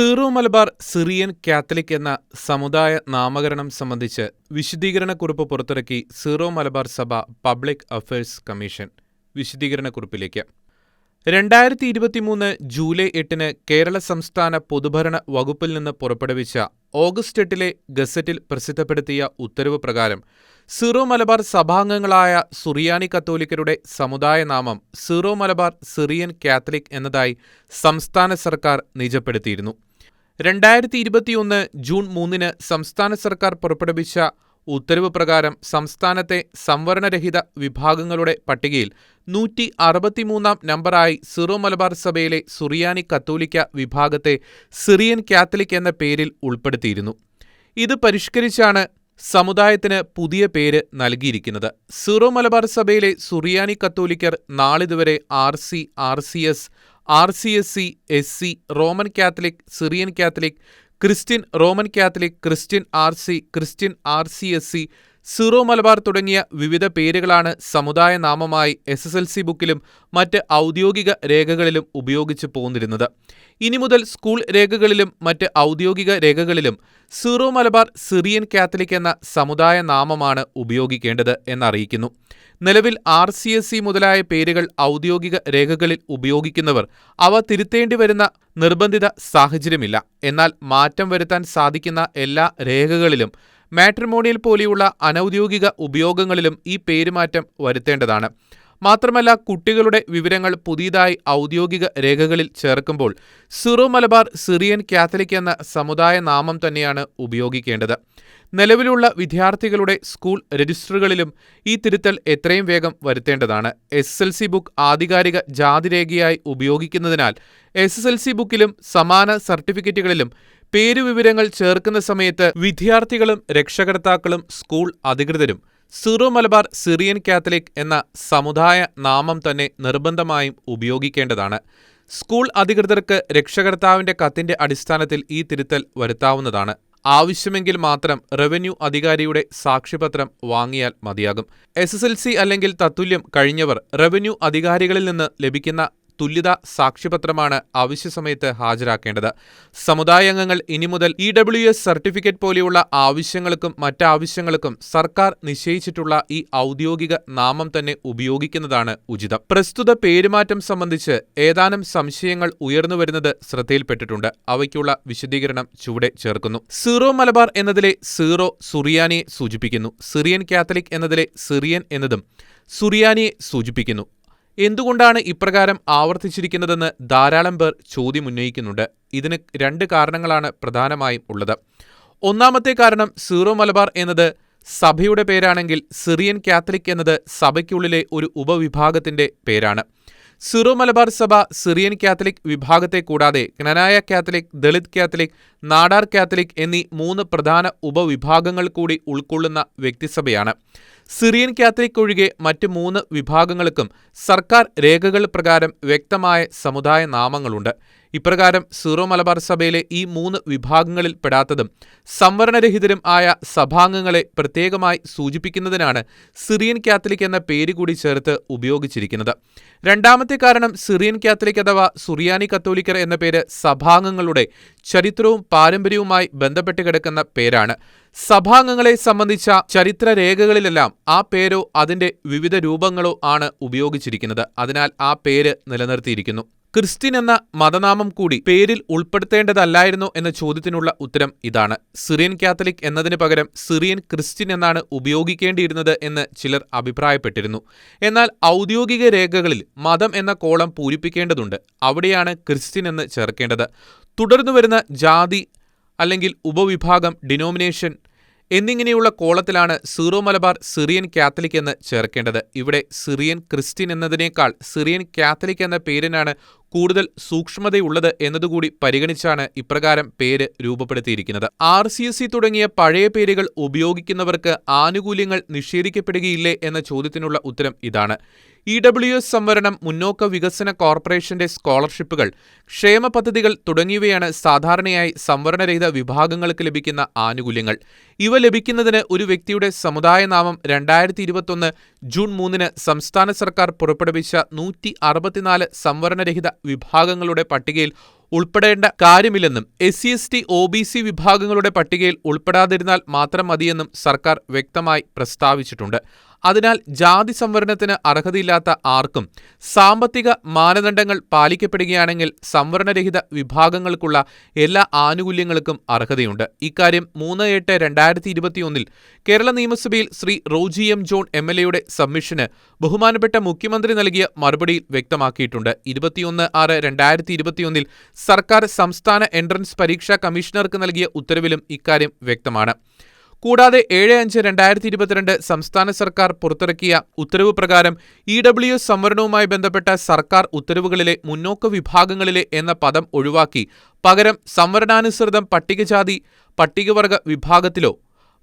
Zero Malabar Syrian Catholic എന്ന സമുദായ നാമകരണം സംബന്ധിച്ച് വിശദീകരണക്കുറിപ്പ് പുറത്തിറക്കി സീറോ മലബാർ സഭ പബ്ലിക് അഫയേഴ്സ് കമ്മീഷൻ. വിശദീകരണക്കുറിപ്പിലേക്ക്. രണ്ടായിരത്തി ഇരുപത്തിമൂന്ന് ജൂലൈ എട്ടിന് കേരള സംസ്ഥാന പൊതുഭരണ വകുപ്പിൽ നിന്ന് പുറപ്പെടുവിച്ച ഓഗസ്റ്റ് എട്ടിലെ ഗസറ്റിൽ പ്രസിദ്ധപ്പെടുത്തിയ ഉത്തരവ് പ്രകാരം സീറോ മലബാർ സഭാംഗങ്ങളായ സുറിയാനി കത്തോലിക്കരുടെ സമുദായ നാമം സീറോ മലബാർ സിറിയൻ കാത്തലിക് എന്നതായി സംസ്ഥാന സർക്കാർ നിജപ്പെടുത്തിയിരുന്നു. രണ്ടായിരത്തി ഇരുപത്തിയൊന്ന് ജൂൺ മൂന്നിന് സംസ്ഥാന സർക്കാർ പുറപ്പെടുവിച്ച ഉത്തരവ് പ്രകാരം സംസ്ഥാനത്തെ സംവരണരഹിത വിഭാഗങ്ങളുടെ പട്ടികയിൽ നൂറ്റി അറുപത്തിമൂന്നാം നമ്പറായി സിറോ മലബാർ സഭയിലെ സുറിയാനി കത്തോലിക്ക വിഭാഗത്തെ സിറിയൻ കാത്തലിക് എന്ന പേരിൽ ഉൾപ്പെടുത്തിയിരുന്നു. ഇത് പരിഷ്കരിച്ചാണ് സമുദായത്തിന് പുതിയ പേര് നൽകിയിരിക്കുന്നത്. സിറോ മലബാർ സഭയിലെ സുറിയാനി കത്തോലിക്കർ നാളിതുവരെ R C R C S R C S C S C Roman Catholic Syrian Catholic Christian Roman Catholic Christian R C Christian R C S C Syro Malabar തുടങ്ങിയ വിവിധ പേരുകളാണ് സമുദായ നാമമായി എസ് എസ് എൽ സി ബുക്കിലും മറ്റ് ഔദ്യോഗിക രേഖകളിലും ഉപയോഗിച്ചു പോന്നിരുന്നത്. ഇനി മുതൽ സ്കൂൾ രേഖകളിലും മറ്റ് ഔദ്യോഗിക രേഖകളിലും സീറോ മലബാർ സിറിയൻ കാത്തലിക് എന്ന സമുദായ നാമമാണ് ഉപയോഗിക്കേണ്ടത് എന്നറിയിക്കുന്നു. നിലവിൽ ആർ സി എസ് സി മുതലായ പേരുകൾ ഔദ്യോഗിക രേഖകളിൽ ഉപയോഗിക്കുന്നവർ അവ തിരുത്തേണ്ടി വരുന്ന നിർബന്ധിത സാഹചര്യമില്ല. എന്നാൽ മാറ്റം വരുത്താൻ സാധിക്കുന്ന എല്ലാ രേഖകളിലും മാട്രിമോണിയൽ പോലെയുള്ള അനൗദ്യോഗിക ഉപയോഗങ്ങളിലും ഈ പേരുമാറ്റം വരുത്തേണ്ടതാണ്. മാത്രമല്ല കുട്ടികളുടെ വിവരങ്ങൾ പുതിയതായി ഔദ്യോഗിക രേഖകളിൽ ചേർക്കുമ്പോൾ സിറോ മലബാർ സിറിയൻ കാത്തലിക് എന്ന സമുദായ നാമം തന്നെയാണ് ഉപയോഗിക്കേണ്ടത്. നിലവിലുള്ള വിദ്യാർത്ഥികളുടെ സ്കൂൾ രജിസ്റ്ററുകളിലും ഈ തിരുത്തൽ എത്രയും വേഗം വരുത്തേണ്ടതാണ്. എസ് എൽ സി ബുക്ക് ആധികാരിക ജാതിരേഖയായി ഉപയോഗിക്കുന്നതിനാൽ എസ് എസ് എൽ സി ബുക്കിലും സമാന സർട്ടിഫിക്കറ്റുകളിലും പേരുവിവരങ്ങൾ ചേർക്കുന്ന സമയത്ത് വിദ്യാർത്ഥികളും രക്ഷകർത്താക്കളും സ്കൂൾ അധികൃതരും സിറോ മലബാർ സിറിയൻ കാത്തലിക് എന്ന സമുദായ നാമം തന്നെ നിർബന്ധമായും ഉപയോഗിക്കേണ്ടതാണ്. സ്കൂൾ അധികൃതർക്ക് രക്ഷകർത്താവിന്റെ കത്തിന്റെ അടിസ്ഥാനത്തിൽ ഈ തിരുത്തൽ വരുത്താവുന്നതാണ്. ആവശ്യമെങ്കിൽ മാത്രം റവന്യൂ അധികാരിയുടെ സാക്ഷിപത്രം വാങ്ങിയാൽ മതിയാകും. എസ് എസ് എൽ സി അല്ലെങ്കിൽ തത്തുല്യം കഴിഞ്ഞവർ റവന്യൂ അധികാരികളിൽ നിന്ന് ലഭിക്കുന്ന തുല്യതാ സാക്ഷ്യപത്രമാണ് ആവശ്യസമയത്ത് ഹാജരാക്കേണ്ടത്. സമുദായ അംഗങ്ങൾ ഇനി മുതൽ ഇ ഡബ്ല്യു എസ് സർട്ടിഫിക്കറ്റ് പോലെയുള്ള ആവശ്യങ്ങൾക്കും മറ്റാവശ്യങ്ങൾക്കും സർക്കാർ നിശ്ചയിച്ചിട്ടുള്ള ഈ ഔദ്യോഗിക നാമം തന്നെ ഉപയോഗിക്കുന്നതാണ് ഉചിതം. പ്രസ്തുത പേരുമാറ്റം സംബന്ധിച്ച് ഏതാനും സംശയങ്ങൾ ഉയർന്നു വരുന്നത് ശ്രദ്ധയിൽപ്പെട്ടിട്ടുണ്ട്. അവയ്ക്കുള്ള വിശദീകരണം ചുവടെ ചേർക്കുന്നു. സീറോ മലബാർ എന്നതിലെ സീറോ സുറിയാനിയെ സൂചിപ്പിക്കുന്നു. സിറിയൻ കാത്തലിക് എന്നതിലെ സിറിയൻ എന്നതും സുറിയാനിയെ സൂചിപ്പിക്കുന്നു. എന്തുകൊണ്ടാണ് ഇപ്രകാരം ആവർത്തിച്ചിരിക്കുന്നതെന്ന് ധാരാളം പേർ ചോദ്യമുന്നയിക്കുന്നുണ്ട് ഇതിന് രണ്ട് കാരണങ്ങളാണ് പ്രധാനമായും ഉള്ളത്. ഒന്നാമത്തെ കാരണം സീറോ മലബാർ എന്നത് സഭയുടെ പേരാണെങ്കിൽ സിറിയൻ കാത്തലിക് എന്നത് സഭയ്ക്കുള്ളിലെ ഒരു ഉപവിഭാഗത്തിന്റെ പേരാണ്. സിറോ മലബാർ സഭ സിറിയൻ കാത്തലിക് വിഭാഗത്തെ കൂടാതെ Knanaya Catholic Dalit Catholic Nadar Catholic എന്നീ മൂന്ന് പ്രധാന ഉപവിഭാഗങ്ങൾ കൂടി ഉൾക്കൊള്ളുന്ന വ്യക്തിസഭയാണ്. സിറിയൻ കാത്തലിക് ഒഴികെ മറ്റ് മൂന്ന് വിഭാഗങ്ങൾക്കും സർക്കാർ രേഖകൾ പ്രകാരം വ്യക്തമായ സമുദായ നാമങ്ങളുണ്ട്. ഇപ്രകാരം സീറോ മലബാർ സഭയിലെ ഈ മൂന്ന് വിഭാഗങ്ങളിൽ പെടാത്തതും സംവരണരഹിതരും ആയ സഭാംഗങ്ങളെ പ്രത്യേകമായി സൂചിപ്പിക്കുന്നതിനാണ് സിറിയൻ കാത്തലിക് എന്ന പേര് കൂടി ചേർത്ത് ഉപയോഗിച്ചിരിക്കുന്നത്. രണ്ടാമത്തെ കാരണം സിറിയൻ കാത്തലിക് അഥവാ സുറിയാനി കത്തോലിക്കർ എന്ന പേര് സഭാംഗങ്ങളുടെ ചരിത്രവും പാരമ്പര്യവുമായി ബന്ധപ്പെട്ട് കിടക്കുന്ന പേരാണ്. സഭാംഗങ്ങളെ സംബന്ധിച്ച ചരിത്രരേഖകളിലെല്ലാം ആ പേരോ അതിന്റെ വിവിധ രൂപങ്ങളോ ആണ് ഉപയോഗിച്ചിരിക്കുന്നത്. അതിനാൽ ആ പേര് നിലനിർത്തിയിരിക്കുന്നു. ക്രിസ്ത്യൻ എന്ന മതനാമം കൂടി പേരിൽ ഉൾപ്പെടുത്തേണ്ടതല്ലായിരുന്നു എന്ന ചോദ്യത്തിനുള്ള ഉത്തരം ഇതാണ്. സിറിയൻ കാത്തലിക് എന്നതിന് പകരം സിറിയൻ ക്രിസ്ത്യൻ എന്നാണ് ഉപയോഗിക്കേണ്ടിയിരുന്നത് എന്ന് ചിലർ അഭിപ്രായപ്പെട്ടിരുന്നു. എന്നാൽ ഔദ്യോഗിക രേഖകളിൽ മതം എന്ന കോളം പൂരിപ്പിക്കേണ്ടതുണ്ട്. അവിടെയാണ് ക്രിസ്ത്യൻ എന്ന് ചേർക്കേണ്ടത്. തുടർന്നു വരുന്ന ജാതി അല്ലെങ്കിൽ ഉപവിഭാഗം ഡിനോമിനേഷൻ എന്നിങ്ങനെയുള്ള കോളത്തിലാണ് സീറോ മലബാർ സിറിയൻ കാത്തലിക് എന്ന് ചേർക്കേണ്ടത്. ഇവിടെ സിറിയൻ ക്രിസ്ത്യൻ എന്നതിനേക്കാൾ സിറിയൻ കാത്തലിക് എന്ന പേരിനാണ് കൂടുതൽ സൂക്ഷ്മതയുള്ളത് എന്നതുകൂടി പരിഗണിച്ചാണ് ഇപ്രകാരം പേര് രൂപപ്പെടുത്തിയിരിക്കുന്നത്. ആർ സി എസ് സി തുടങ്ങിയ പഴയ പേരുകൾ ഉപയോഗിക്കുന്നവർക്ക് ആനുകൂല്യങ്ങൾ നിഷേധിക്കപ്പെടുകയില്ലേ എന്ന ചോദ്യത്തിനുള്ള ഉത്തരം ഇതാണ്. ഇ ഡബ്ല്യു എസ് സംവരണം മുന്നോക്ക വികസന കോർപ്പറേഷന്റെ സ്കോളർഷിപ്പുകൾ ക്ഷേമ പദ്ധതികൾ തുടങ്ങിയവയാണ് സാധാരണയായി സംവരണരഹിത വിഭാഗങ്ങൾക്ക് ലഭിക്കുന്ന ആനുകൂല്യങ്ങൾ. ഇവ ലഭിക്കുന്നതിന് ഒരു വ്യക്തിയുടെ സമുദായ നാമം രണ്ടായിരത്തി ഇരുപത്തൊന്ന് ജൂൺ മൂന്നിന് സംസ്ഥാന സർക്കാർ പുറപ്പെടുവിച്ച നൂറ്റി അറുപത്തിനാല് സംവരണരഹിത വിഭാഗങ്ങളുടെ പട്ടികയിൽ ഉൾപ്പെടേണ്ട കാര്യമില്ലെന്നും S C S T O B C വിഭാഗങ്ങളുടെ പട്ടികയിൽ ഉൾപ്പെടാതിരുന്നാൽ മാത്രം മതിയെന്നും സർക്കാർ വ്യക്തമായി പ്രസ്താവിച്ചിട്ടുണ്ട്. അതിനാൽ ജാതി സംവരണത്തിന് അർഹതയില്ലാത്ത ആർക്കും സാമ്പത്തിക മാനദണ്ഡങ്ങൾ പാലിക്കപ്പെടുകയാണെങ്കിൽ സംവരണരഹിത വിഭാഗങ്ങൾക്കുള്ള എല്ലാ ആനുകൂല്യങ്ങൾക്കും അർഹതയുണ്ട്. ഇക്കാര്യം മൂന്ന് എട്ട് രണ്ടായിരത്തി ഇരുപത്തിയൊന്നിൽ കേരള നിയമസഭയിൽ Shri Roji M John M L എയുടെ സബ്മിഷന് ബഹുമാനപ്പെട്ട മുഖ്യമന്ത്രി നൽകിയ മറുപടിയിൽ വ്യക്തമാക്കിയിട്ടുണ്ട്. ഇരുപത്തിയൊന്ന് ആറ് രണ്ടായിരത്തി ഇരുപത്തിയൊന്നിൽ സർക്കാർ സംസ്ഥാന എൻട്രൻസ് പരീക്ഷാ കമ്മീഷണർക്ക് നൽകിയ ഉത്തരവിലും ഇക്കാര്യം വ്യക്തമാണ്. കൂടാതെ ഏഴ് അഞ്ച് രണ്ടായിരത്തി ഇരുപത്തിരണ്ട് സംസ്ഥാന സർക്കാർ പുറത്തിറക്കിയ ഉത്തരവ് പ്രകാരം ഇ ഡബ്ല്യു എസ് സംവരണവുമായി ബന്ധപ്പെട്ട സർക്കാർ ഉത്തരവുകളിലെ മുന്നോക്ക വിഭാഗങ്ങളിലെ എന്ന പദം ഒഴിവാക്കി. പകരം സംവരണാനുസൃതം പട്ടികജാതി പട്ടികവർഗ വിഭാഗത്തിലോ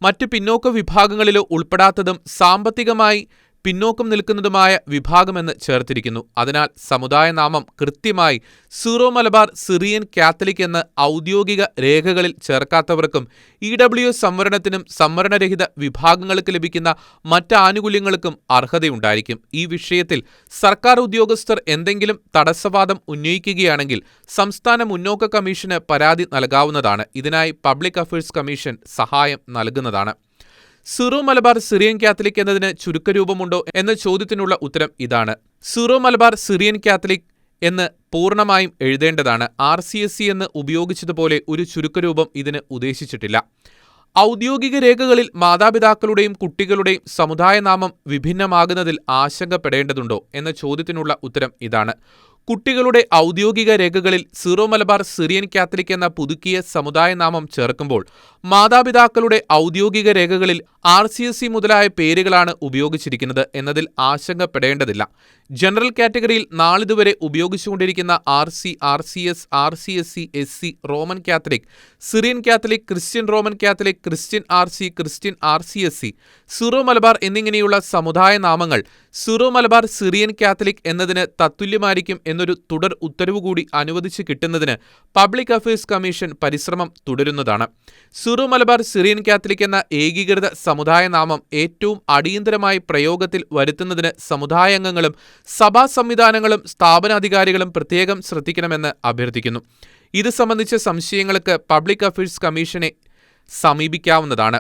മറ്റ് പിന്നോക്ക വിഭാഗങ്ങളിലോ ഉൾപ്പെടാത്തതും സാമ്പത്തികമായി പിന്നോക്കം നിൽക്കുന്നതുമായ വിഭാഗമെന്ന് ചേർത്തിരിക്കുന്നു. അതിനാൽ സമുദായ നാമം കൃത്യമായി സീറോ മലബാർ സിറിയൻ കാത്തലിക് എന്ന് ഔദ്യോഗിക രേഖകളിൽ ചേർക്കാത്തവർക്കും ഇ ഡബ്ല്യു സംവരണത്തിനും സംവരണരഹിത വിഭാഗങ്ങൾക്ക് ലഭിക്കുന്ന മറ്റ് ആനുകൂല്യങ്ങൾക്കും അർഹതയുണ്ടായിരിക്കും. ഈ വിഷയത്തിൽ സർക്കാർ ഉദ്യോഗസ്ഥർ എന്തെങ്കിലും തടസ്സവാദം ഉന്നയിക്കുകയാണെങ്കിൽ സംസ്ഥാന മുന്നോക്ക കമ്മീഷന് പരാതി നൽകാവുന്നതാണ്. ഇതിനായി പബ്ലിക് അഫയേഴ്സ് കമ്മീഷൻ സഹായം നൽകുന്നതാണ്. സിറോ മലബാർ സിറിയൻ കാത്തലിക് എന്നതിന് ചുരുക്കരൂപമുണ്ടോ എന്ന ചോദ്യത്തിനുള്ള ഉത്തരം ഇതാണ്. സിറോ മലബാർ സിറിയൻ കാത്തലിക് എന്ന് പൂർണമായും എഴുതേണ്ടതാണ്. ആർ സി എസ് സി എന്ന് ഉപയോഗിച്ചതുപോലെ ഒരു ചുരുക്കരൂപം ഇതിന് ഉദ്ദേശിച്ചിട്ടില്ല. ഔദ്യോഗിക രേഖകളിൽ മാതാപിതാക്കളുടെയും കുട്ടികളുടെയും സമുദായനാമം വിഭിന്നമാകുന്നതിൽ ആശങ്കപ്പെടേണ്ടതുണ്ടോ എന്ന ചോദ്യത്തിനുള്ള ഉത്തരം ഇതാണ്. കുട്ടികളുടെ ഔദ്യോഗിക രേഖകളിൽ സീറോ മലബാർ സിറിയൻ കാത്തലിക് എന്ന പുതുക്കിയ സമുദായ നാമം ചേർക്കുമ്പോൾ മാതാപിതാക്കളുടെ ഔദ്യോഗിക രേഖകളിൽ ആർ സി എസ് സി മുതലായ പേരുകളാണ് ഉപയോഗിച്ചിരിക്കുന്നത് എന്നതിൽ ആശങ്കപ്പെടേണ്ടതില്ല. ജനറൽ കാറ്റഗറിയിൽ നാളിതുവരെ ഉപയോഗിച്ചുകൊണ്ടിരിക്കുന്ന R C R C S R C S C S C Roman Catholic Syrian Catholic Christian Roman Catholic Christian R C Christian R C S C Syro Malabar എന്നിങ്ങനെയുള്ള സമുദായ നാമങ്ങൾ Syro Malabar Syrian Catholic എന്നതിന് തത്തുല്യമായിരിക്കും എന്നൊരു തുടർ ഉത്തരവ് കൂടി അനുവദിച്ച് കിട്ടുന്നതിന് പബ്ലിക് അഫയേഴ്സ് കമ്മീഷൻ പരിശ്രമം തുടരുന്നതാണ്. സിറോ മലബാർ സിറിയൻ കാത്തലിക് എന്ന ഏകീകൃത സമുദായ നാമം ഏറ്റവും അടിയന്തരമായി പ്രയോഗത്തിൽ വരുത്തുന്നതിന് സമുദായാംഗങ്ങളും സഭാ സംവിധാനങ്ങളും സ്ഥാപനാധികാരികളും പ്രത്യേകം ശ്രദ്ധിക്കണമെന്ന് അഭ്യർത്ഥിക്കുന്നു. ഇത് സംബന്ധിച്ച സംശയങ്ങൾക്ക് പബ്ലിക് അഫയേഴ്സ് കമ്മീഷനെ സമീപിക്കാവുന്നതാണ്.